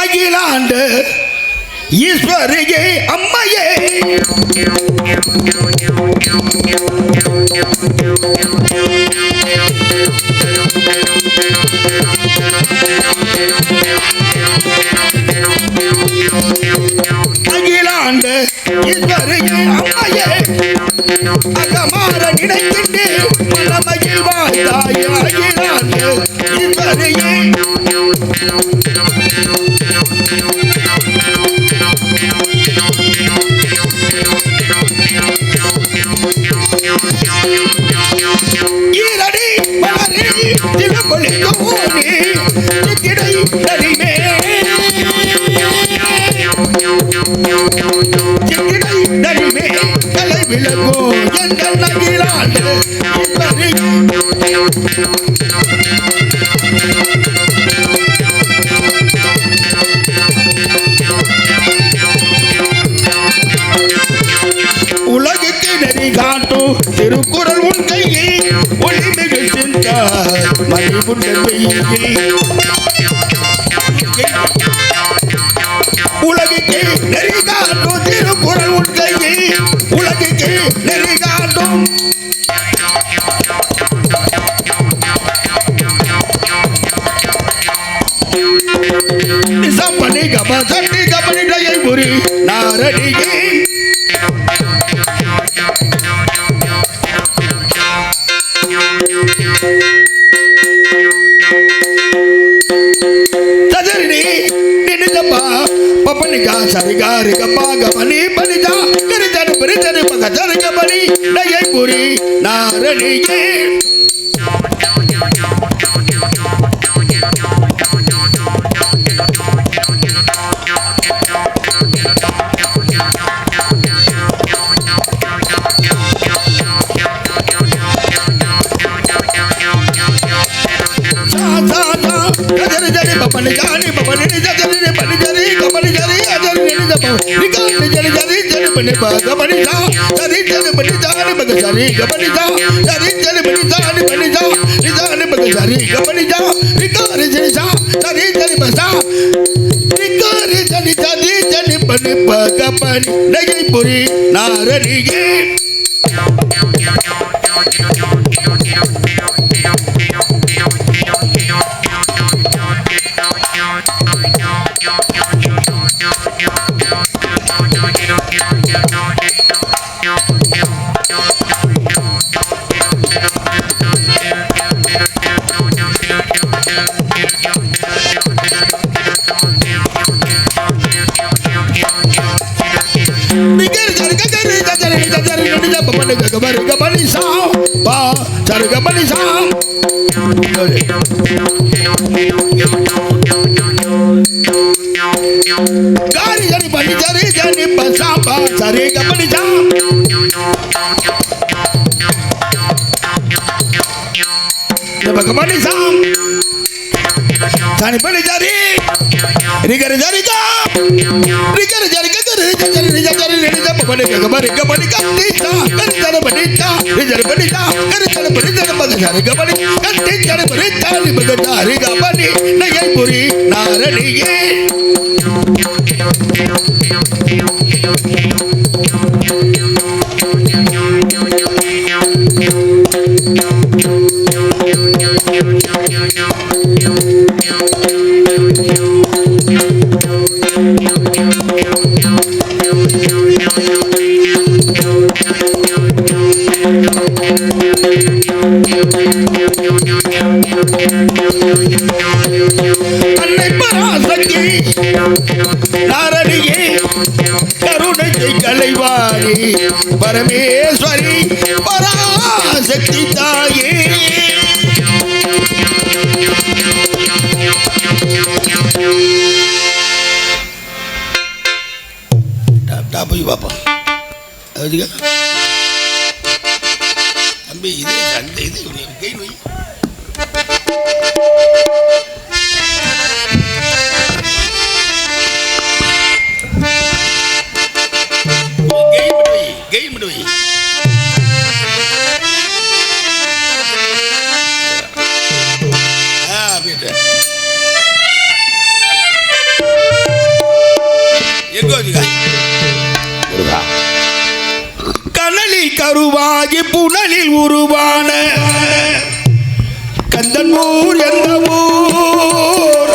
அகிலாண்டு ஈஸ்வரியே அம்மையே. அகிலாண்டு ஈஸ்வரியே அம்மையே. அகமாற நினைக்கின்றே மனமகிழ் வாழ்ந்தாய்? you. மணிபுன் உலகுக்கு பண்ணி பாக பண்ணிதா சரி சரி பண்ணி தானு பக சரி கபனிதா சரி சரி பண்ணி தானு பண்ணிதா நிதானு பக சரி கபனிதா nihari சரிசா gari jari pani jari jari pa pa jari gabari sao Jaba gabari sao jari pani jari Rigari jari ka Rigari jari ka jari jari jari jari jari jari papa ni gabari gabari kanti sa kari jari pani ta jari pani ta kari jari pani jari padi jari gabari kanti jari கருகபடி கட்டி கடுபடி தாண்டி மிகுந்த அருகபடி நகைபுரி நாரணியே பராசக்தி நாரணியே கருணை கலைவாணி பரமேஸ்வரி பராசக்தி தாயே போய் பாப்பா தம்பி இது அந்த இது கை வை. கருவாகி புனலில் உருவான கந்தன் ஊர் எந்த ஊர்?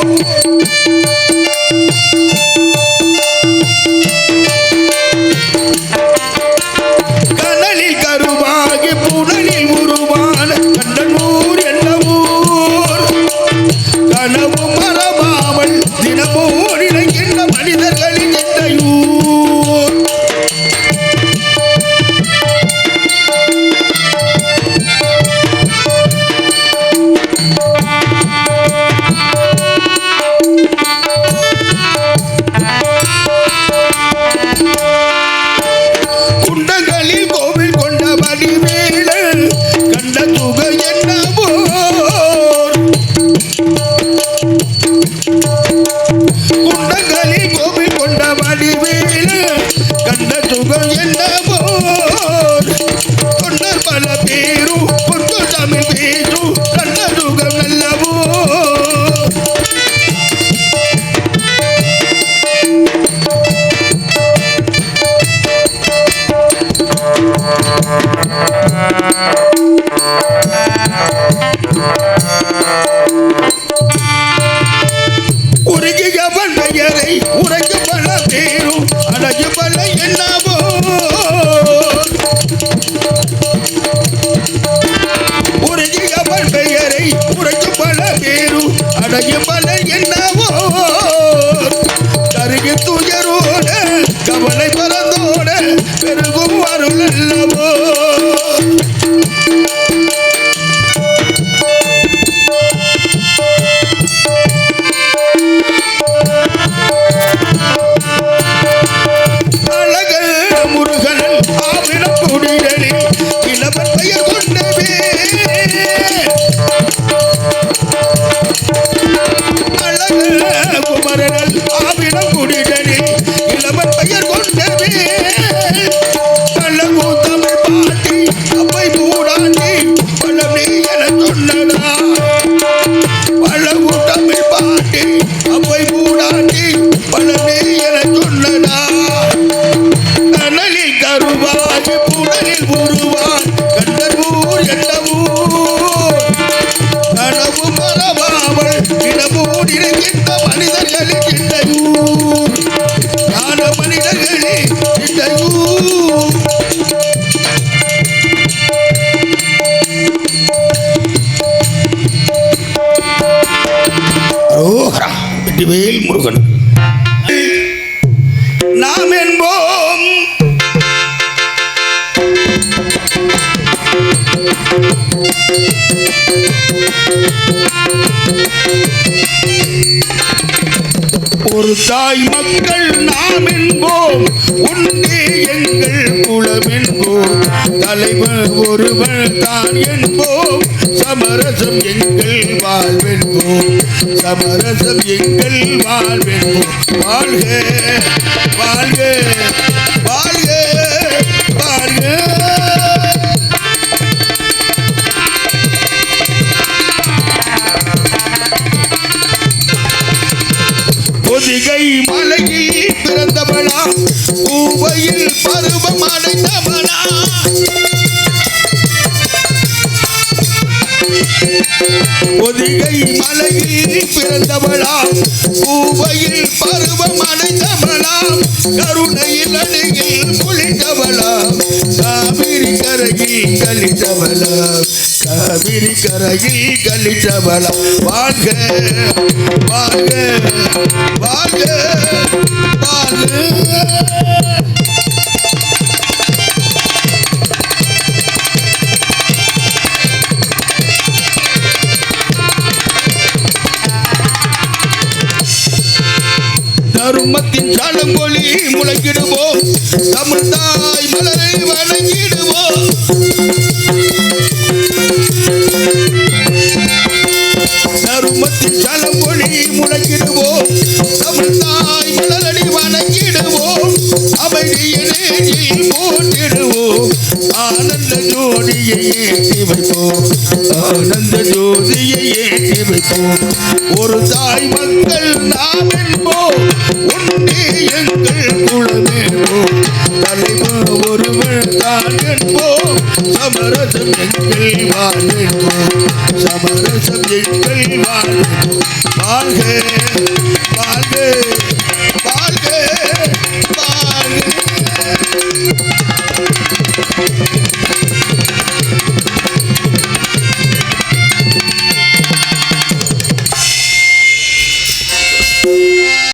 கனலில் கருவாகி உருவாய் உருவான் கண்டூர் கனவு பரவாமல் இடமூர் இருக்கின்ற மனிதர்களின் இண்டையூர் ஞான மனிதர்களே இண்டையூர் வெற்றிவேல் முருகன். ஒரு தாய் மக்கள் நாம் என்போம் உண்டே எங்கள் குலம் என்போம். தலைவர் ஒருவர் தான் என்போம் சமரசம் எங்கள் வாழ்வென்போம். சமரசம் எங்கள் வாழ்வென்போம். வாழ்க பொதிகை மலையில் பிறந்தவளா பூவையில் பருவம் அடைந்தவளா கருணையில் அழகில் குளித்தவளா காவிரி கரையில் கழித்தவளா காவிரி கரையில் கழித்தவளா வாழ்க வாழ்க வாழ்க வாழ்க. தருமத்தின் சடங்கொலி முழங்கிடுவோம் தமிழ் தாய் மலரை வணங்கிடுவோம் தருமத்தின் சடங்கொலி முழங்கிடுவோம் அமைதியிலே போட்டிடுவோம் ஆனந்த ஜோதியை ஏற்றி வைப்போம் ஆனந்த ஜோதியை ஏற்றி வைப்போம் ஒரு தாய் மக்கள் நாம் என்போம் ஒன்றே எங்கள் குலமேவோம் தலைவர் ஒருவர் தான் என்போம் சமரசம் எங்கள் வாழ்வோம் சமரசம் எங்கள் வாழ்வோம் வாழ்க வாழ்க